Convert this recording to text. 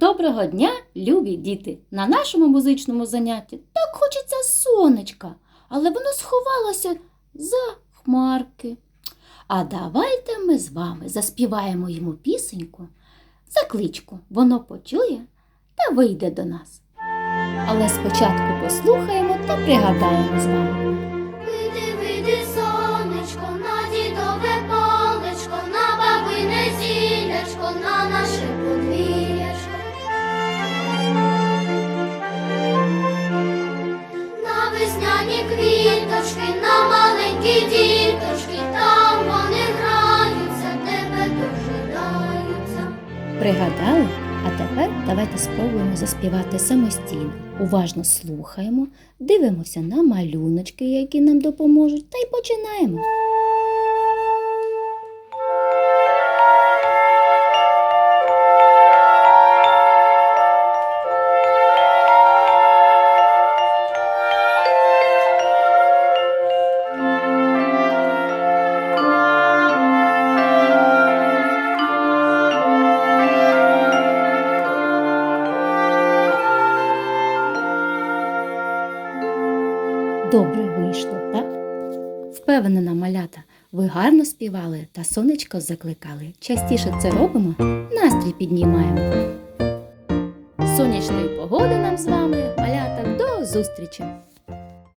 Доброго дня, любі діти! На нашому музичному занятті так хочеться сонечка, але воно сховалося за хмарки. А давайте ми з вами заспіваємо йому пісеньку, закличку. Воно почує та вийде до нас. Але спочатку послухаємо та пригадаємо з вами. Квіточки, на маленькі діточки, там вони граються, тебе дожидаються. Пригадали? А тепер давайте спробуємо заспівати самостійно. Уважно слухаємо, дивимося на малюночки, які нам допоможуть, та й починаємо. Добре вийшло, так? Впевнена, малята, ви гарно співали та сонечко закликали. Частіше це робимо, настрій піднімаємо. Сонячної погоди нам з вами, малята, до зустрічі!